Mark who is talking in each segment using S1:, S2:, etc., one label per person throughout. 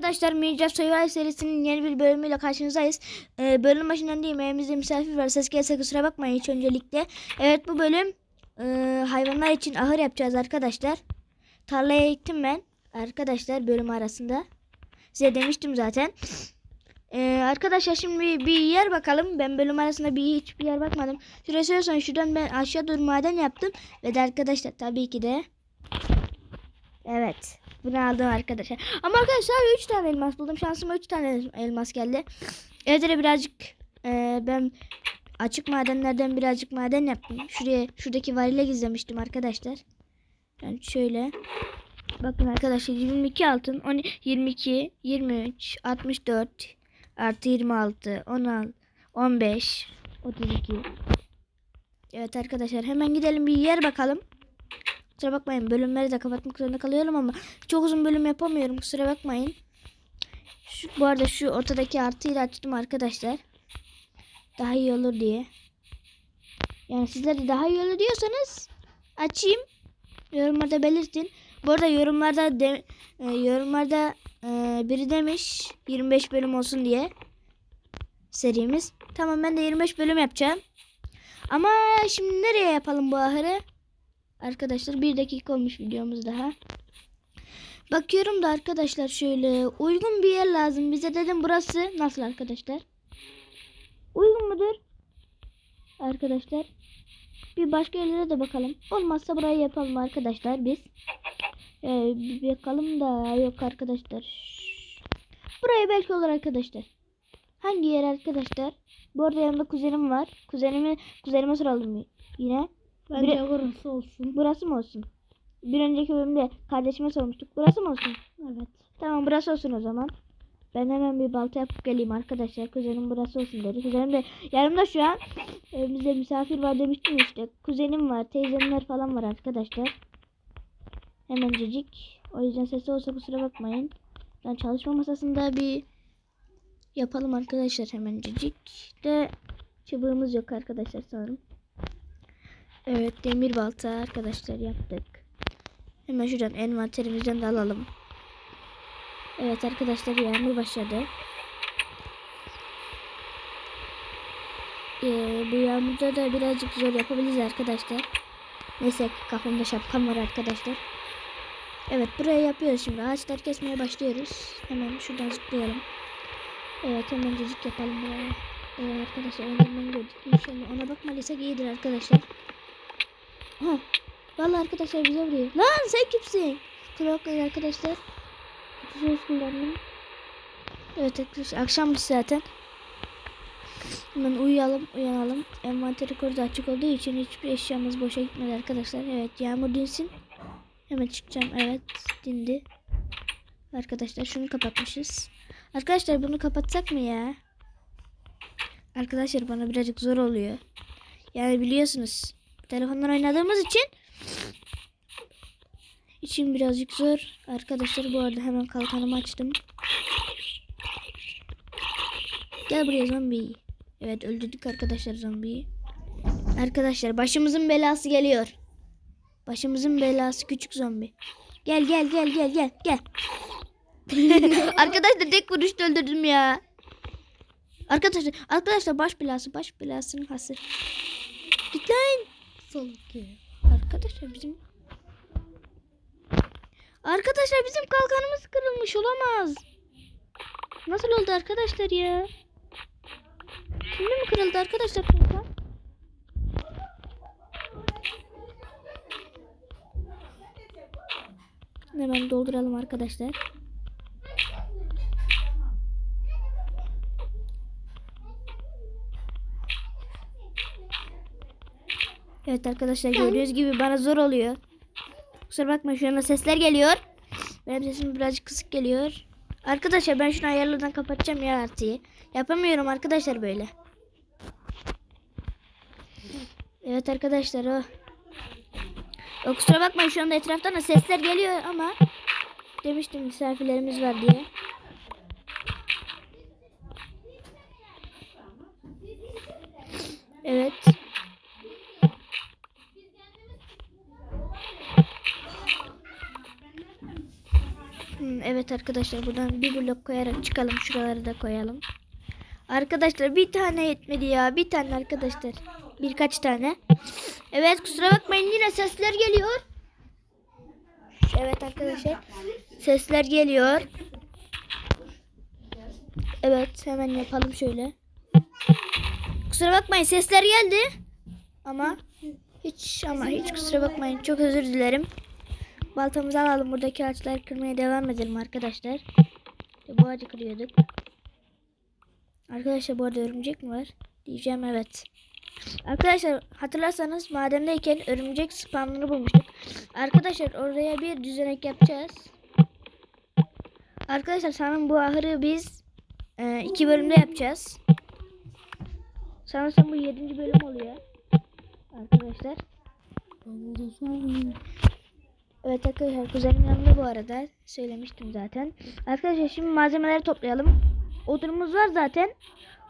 S1: Arkadaşlar Minecraft Survival serisinin yeni bir bölümüyle karşınızdayız. Ee, bölüm başından değil evimizde misafir var. Ses gelse kusura bakmayın hiç öncelikle. Evet bu bölüm e, hayvanlar için ahır yapacağız arkadaşlar. Tarlaya ektim ben arkadaşlar bölüm arasında. Size demiştim zaten. Ee, arkadaşlar şimdi bir, yer bakalım. Ben bölüm arasında bir hiçbir yer bakmadım. Şuraya söylüyorsan şuradan ben aşağı doğru maden yaptım. Ve de arkadaşlar tabii ki de Evet. Bunu aldım arkadaşlar. Ama arkadaşlar 3 tane elmas buldum. Şansıma 3 tane elmas geldi. Evde de birazcık e, ben açık madenlerden birazcık maden yaptım. Şuraya şuradaki varile gizlemiştim arkadaşlar. Yani şöyle. Bakın arkadaşlar 22 altın, 10, 22, 23, 64 artı 26, 16, 15, 32. Evet arkadaşlar hemen gidelim bir yer bakalım. Kusura bakmayın bölümleri de kapatmak zorunda kalıyorum ama çok uzun bölüm yapamıyorum kusura bakmayın. Şu, bu arada şu ortadaki artıyı da açtım arkadaşlar. Daha iyi olur diye. Yani sizler de daha iyi olur diyorsanız açayım. Yorumlarda belirtin. Bu arada yorumlarda de, e, yorumlarda e, biri demiş 25 bölüm olsun diye serimiz. Tamam ben de 25 bölüm yapacağım. Ama şimdi nereye yapalım bu ahırı? Arkadaşlar bir dakika olmuş videomuz daha. Bakıyorum da arkadaşlar şöyle uygun bir yer lazım. Bize dedim burası nasıl arkadaşlar? Uygun mudur? Arkadaşlar. Bir başka yerlere de bakalım. Olmazsa burayı yapalım arkadaşlar biz. Ee, bir bakalım da yok arkadaşlar. Burayı belki olur arkadaşlar. Hangi yer arkadaşlar? Bu arada yanımda kuzenim var. Kuzenimi kuzenime soralım yine.
S2: Bence
S1: Bire-
S2: burası olsun.
S1: Burası mı olsun? Bir önceki bölümde kardeşime sormuştuk. Burası mı olsun?
S2: Evet.
S1: Tamam burası olsun o zaman. Ben hemen bir balta yapıp geleyim arkadaşlar. Kuzenim burası olsun dedi. Kuzenim de yanımda şu an. Evimizde misafir var demiştim işte. Kuzenim var, teyzemler falan var arkadaşlar. Hemencecik. O yüzden sesi olsa kusura bakmayın. Ben çalışma masasında bir yapalım arkadaşlar hemencecik. De çubuğumuz yok arkadaşlar sanırım. Evet demir balta arkadaşlar yaptık. Hemen şuradan envanterimizden de alalım. Evet arkadaşlar yağmur başladı. Ee, bu yağmurda da birazcık zor yapabiliriz arkadaşlar. Neyse kafamda şapkam var arkadaşlar. Evet buraya yapıyoruz şimdi. Ağaçlar kesmeye başlıyoruz. Hemen şuradan zıplayalım. Evet hemen cacık yapalım buraya. Ee, arkadaşlar önden gördük. İnşallah ona bakmadıysak iyidir arkadaşlar. Ha. Vallahi arkadaşlar bize vuruyor. Lan sen kimsin? Kusura bakmayın arkadaşlar. Güzel kullandım. Evet arkadaşlar akşammış zaten. Hemen uyuyalım uyanalım. Envanteri korudu açık olduğu için hiçbir eşyamız boşa gitmedi arkadaşlar. Evet yağmur dinsin. Hemen çıkacağım. Evet dindi. Arkadaşlar şunu kapatmışız. Arkadaşlar bunu kapatsak mı ya? Arkadaşlar bana birazcık zor oluyor. Yani biliyorsunuz telefondan oynadığımız için için birazcık zor. Arkadaşlar bu arada hemen kalkanımı açtım. Gel buraya zombi. Evet öldürdük arkadaşlar zombiyi. Arkadaşlar başımızın belası geliyor. Başımızın belası küçük zombi. Gel gel gel gel gel gel. arkadaşlar tek vuruşta öldürdüm ya. Arkadaşlar arkadaşlar baş belası baş belasının hası. Git lan.
S2: Salak ya.
S1: Arkadaşlar bizim Arkadaşlar bizim kalkanımız kırılmış olamaz. Nasıl oldu arkadaşlar ya? Şimdi mi kırıldı arkadaşlar kalkan? Hemen dolduralım arkadaşlar. Evet arkadaşlar gördüğünüz gibi bana zor oluyor. Kusura bakma şu anda sesler geliyor. Benim sesim birazcık kısık geliyor. Arkadaşlar ben şunu ayarlardan kapatacağım ya artıyı. Yapamıyorum arkadaşlar böyle. Evet arkadaşlar o. o kusura bakmayın şu anda etraftan da sesler geliyor ama demiştim misafirlerimiz var diye. Evet. Hmm, evet arkadaşlar buradan bir blok koyarak çıkalım. Şuraları da koyalım. Arkadaşlar bir tane yetmedi ya. Bir tane arkadaşlar. Birkaç tane. Evet kusura bakmayın yine sesler geliyor. Evet arkadaşlar. Sesler geliyor. Evet hemen yapalım şöyle. Kusura bakmayın sesler geldi. Ama hiç ama hiç kusura bakmayın. Çok özür dilerim. Baltamızı alalım. Buradaki ağaçları kırmaya devam edelim arkadaşlar. İşte bu ağacı kırıyorduk. Arkadaşlar bu arada örümcek mi var? Diyeceğim evet. Arkadaşlar hatırlarsanız madendeyken örümcek spamını bulmuştuk. Arkadaşlar oraya bir düzenek yapacağız. Arkadaşlar sanırım bu ahırı biz e, iki bölümde yapacağız. Sanırsam bu yedinci bölüm oluyor. Arkadaşlar. Evet arkadaşlar kuzenim yanımda bu arada. Söylemiştim zaten. Arkadaşlar şimdi malzemeleri toplayalım. Odunumuz var zaten.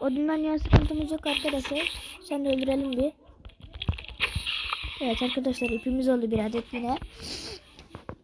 S1: Odundan yan sıkıntımız yok arkadaşlar. Sen de öldürelim bir. Evet arkadaşlar ipimiz oldu bir adet yine.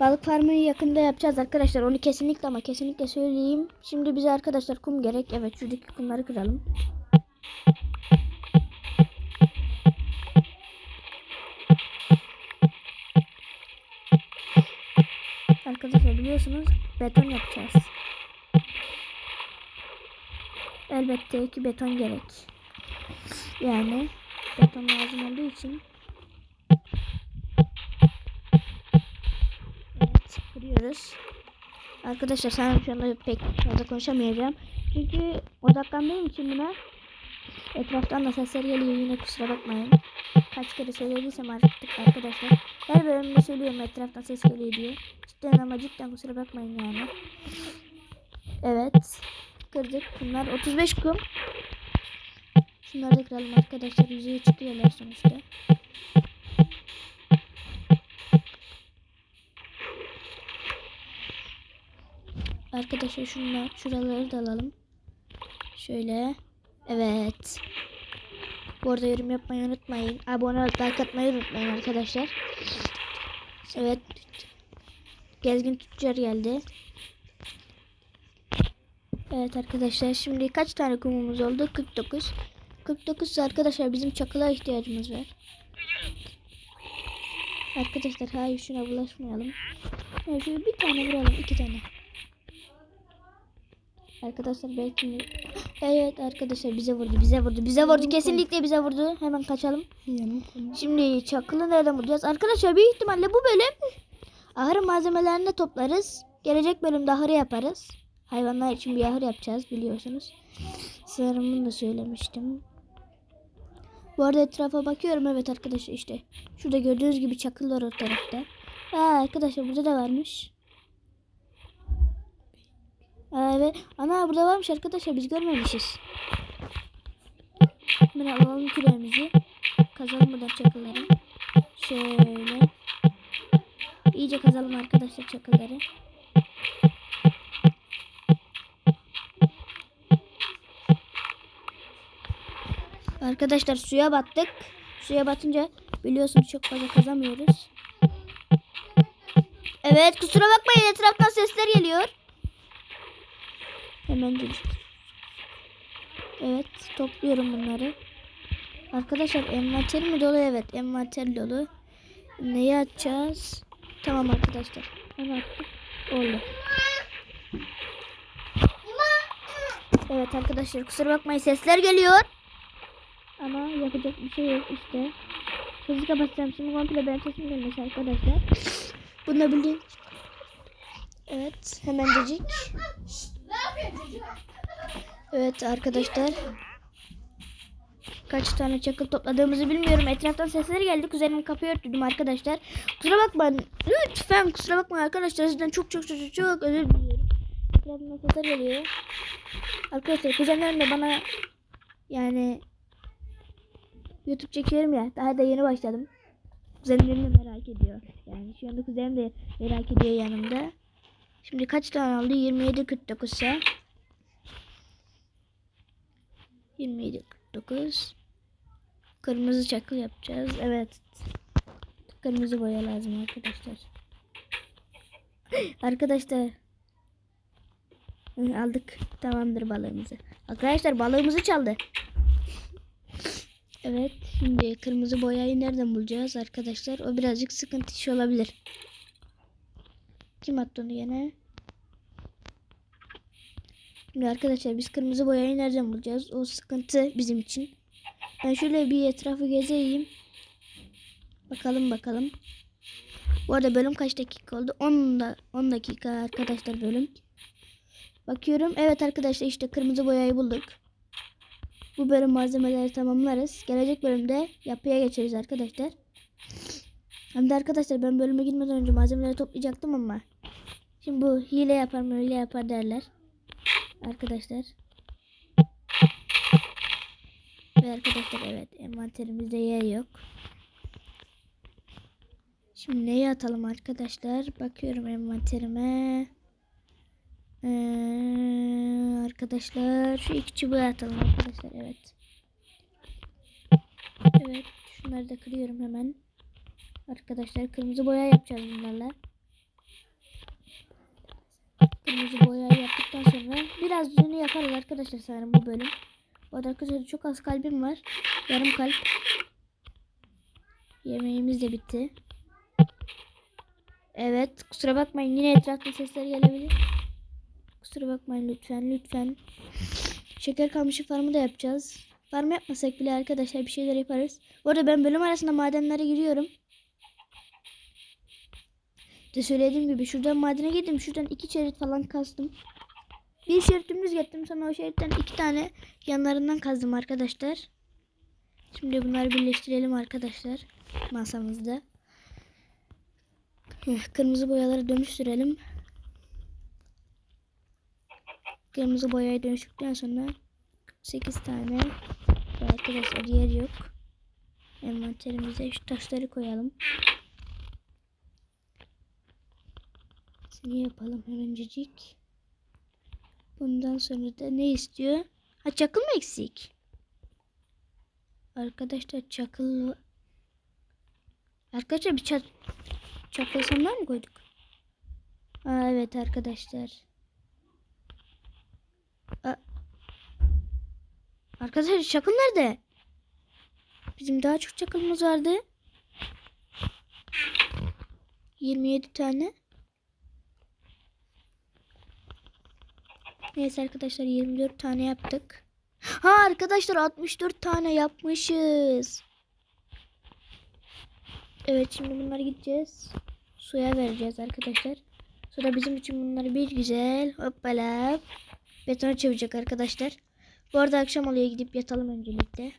S1: Balık farmını yakında yapacağız arkadaşlar. Onu kesinlikle ama kesinlikle söyleyeyim. Şimdi bize arkadaşlar kum gerek. Evet şuradaki kumları kıralım. Biliyorsunuz beton yapacağız. Elbette ki beton gerek. Yani beton lazım olduğu için Evet kırıyoruz. Arkadaşlar sanırım şu anda pek fazla konuşamayacağım. Çünkü odaklandığım için buna etraftan da sesler geliyor yine kusura bakmayın. Kaç kere söylediysem artık arkadaşlar. Her bölümde söylüyorum etraftan ses geliyor diye. Cidden ama cidden kusura bakmayın yani. Evet. Kırdık. Bunlar 35 kum. Şunları da kıralım arkadaşlar. Yüzeye çıkıyorlar sonuçta. Arkadaşlar şunlar, şuraları da alalım. Şöyle. Evet. Bu arada yorum yapmayı unutmayın. Abone olup like atmayı unutmayın arkadaşlar. Evet. Gezgin tüccar geldi. Evet arkadaşlar şimdi kaç tane kumumuz oldu? 49. 49 arkadaşlar bizim çakıla ihtiyacımız var. Arkadaşlar hayır şuna bulaşmayalım. Ya şöyle bir tane vuralım iki tane. Arkadaşlar belki Evet arkadaşlar bize vurdu bize vurdu bize vurdu kesinlikle bize vurdu hemen kaçalım. Şimdi çakılı nereden bulacağız? Arkadaşlar büyük ihtimalle bu bölüm ahır malzemelerini toplarız. Gelecek bölümde ahırı yaparız. Hayvanlar için bir ahır yapacağız biliyorsunuz. Sanırım bunu da söylemiştim. Bu arada etrafa bakıyorum evet arkadaşlar işte. Şurada gördüğünüz gibi çakıl var o tarafta. Aa, arkadaşlar burada da varmış. Aa, evet. Ana burada varmış arkadaşlar biz görmemişiz. Hemen alalım küreğimizi. Kazalım buradan çakılları. Şöyle. İyice kazalım arkadaşlar çakılları. Arkadaşlar suya battık. Suya batınca biliyorsunuz çok fazla kazamıyoruz. Evet kusura bakmayın etraftan sesler geliyor. Hemen. Evet topluyorum bunları. Arkadaşlar envanter mi dolu? Evet envanter dolu. Neyi açacağız? Tamam arkadaşlar. Onu attık. Oldu. Evet arkadaşlar kusura bakmayın sesler geliyor. Ama yapacak bir şey yok işte. Sesi kapatacağım şimdi komple benim sesim gelmesi arkadaşlar. Bunu da bilin. Evet hemencecik. Evet arkadaşlar. Kaç tane çakıl topladığımızı bilmiyorum. Etraftan sesler geldi. Kuzenim kapıyı örttürdüm arkadaşlar. Kusura bakmayın. Lütfen kusura bakmayın arkadaşlar. Sizden çok çok çok çok, özür diliyorum. Etraftan sesler geliyor. Arkadaşlar kuzenlerim de bana yani YouTube çekiyorum ya. Daha da yeni başladım. Kuzenlerim de merak ediyor. Yani şu anda kuzenim de merak ediyor yanımda. Şimdi kaç tane oldu? 27 49 ise 27 49 Kırmızı çakıl yapacağız. Evet. Kırmızı boya lazım arkadaşlar. arkadaşlar aldık. Tamamdır balığımızı. Arkadaşlar balığımızı çaldı. Evet. Şimdi kırmızı boyayı nereden bulacağız arkadaşlar? O birazcık sıkıntı olabilir. Kim attı onu yine? Şimdi arkadaşlar biz kırmızı boyayı nereden bulacağız? O sıkıntı bizim için. Ben şöyle bir etrafı gezeyim. Bakalım bakalım. Bu arada bölüm kaç dakika oldu? 10 da 10 dakika arkadaşlar bölüm. Bakıyorum. Evet arkadaşlar işte kırmızı boyayı bulduk. Bu bölüm malzemeleri tamamlarız. Gelecek bölümde yapıya geçeriz arkadaşlar. Hem de arkadaşlar ben bölüme gitmeden önce malzemeleri toplayacaktım ama şimdi bu hile yapar mı öyle yapar derler. Arkadaşlar. Ve arkadaşlar evet envanterimizde yer yok. Şimdi neyi atalım arkadaşlar? Bakıyorum envanterime. Ee, arkadaşlar şu iki çubuğu atalım arkadaşlar evet. Evet şunları da kırıyorum hemen. Arkadaşlar kırmızı boya yapacağız bunlarla. Kırmızı boyayı yaptıktan sonra biraz düzeni yaparız arkadaşlar sanırım bu bölüm. Bu arada arkadaşlar çok az kalbim var. Yarım kalp. Yemeğimiz de bitti. Evet kusura bakmayın yine etrafta sesler gelebilir. Kusura bakmayın lütfen lütfen. Şeker kamışı farmı da yapacağız. Farm yapmasak bile arkadaşlar bir şeyler yaparız. Bu arada ben bölüm arasında madenlere giriyorum. De söylediğim gibi şuradan madene girdim. Şuradan iki şerit falan kazdım. Bir şerit dümdüz gittim. Sonra o şeritten iki tane yanlarından kazdım arkadaşlar. Şimdi bunları birleştirelim arkadaşlar. Masamızda. Kırmızı boyaları dönüştürelim. Kırmızı boyaya dönüştükten sonra 8 tane arkadaşlar yer yok. Envanterimize şu taşları koyalım. Seni yapalım hemencecik. Bundan sonra da ne istiyor? Ha çakıl mı eksik? Arkadaşlar çakıl Arkadaşlar bir çat çakıl sandığa mı koyduk? Aa, evet arkadaşlar. Aa. Arkadaşlar çakıl nerede? Bizim daha çok çakılımız vardı. 27 tane. Neyse arkadaşlar 24 tane yaptık. Ha arkadaşlar 64 tane yapmışız. Evet şimdi bunları gideceğiz. Suya vereceğiz arkadaşlar. Sonra bizim için bunları bir güzel hoppala betona çevirecek arkadaşlar. Bu arada akşam oluyor gidip yatalım öncelikle.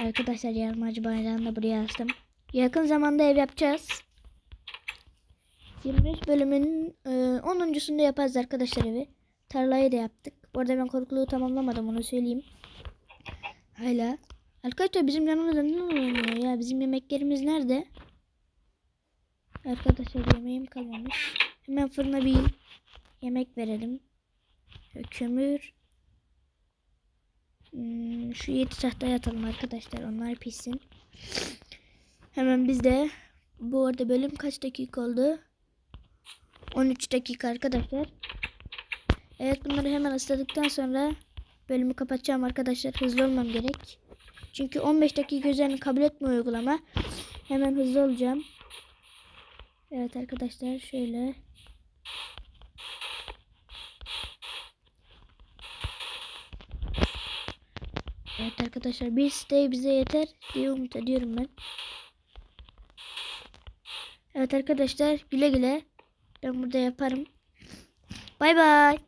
S1: Arkadaşlar yarmacı bayrağını da buraya astım. Yakın zamanda ev yapacağız. 25 bölümün e, 10.sunda yaparız arkadaşlar evi. Tarlayı da yaptık. Bu arada ben korkuluğu tamamlamadım onu söyleyeyim. Hala. Arkadaşlar bizim yanımızda ne oluyor ya? Bizim yemeklerimiz nerede? Arkadaşlar yemeğim kalmamış. Hemen fırına bir yemek verelim. Kömür. Hmm, şu yedi tahtaya atalım arkadaşlar. Onlar pişsin. Hemen biz de bu arada bölüm kaç dakika oldu? 13 dakika arkadaşlar. Evet bunları hemen ısladıktan sonra bölümü kapatacağım arkadaşlar. Hızlı olmam gerek. Çünkü 15 dakika üzerine kabul etmiyor uygulama. Hemen hızlı olacağım. Evet arkadaşlar şöyle. Evet arkadaşlar bir siteye bize yeter diye umut ediyorum ben. Evet arkadaşlar güle güle. Ben burada yaparım. Bay bay.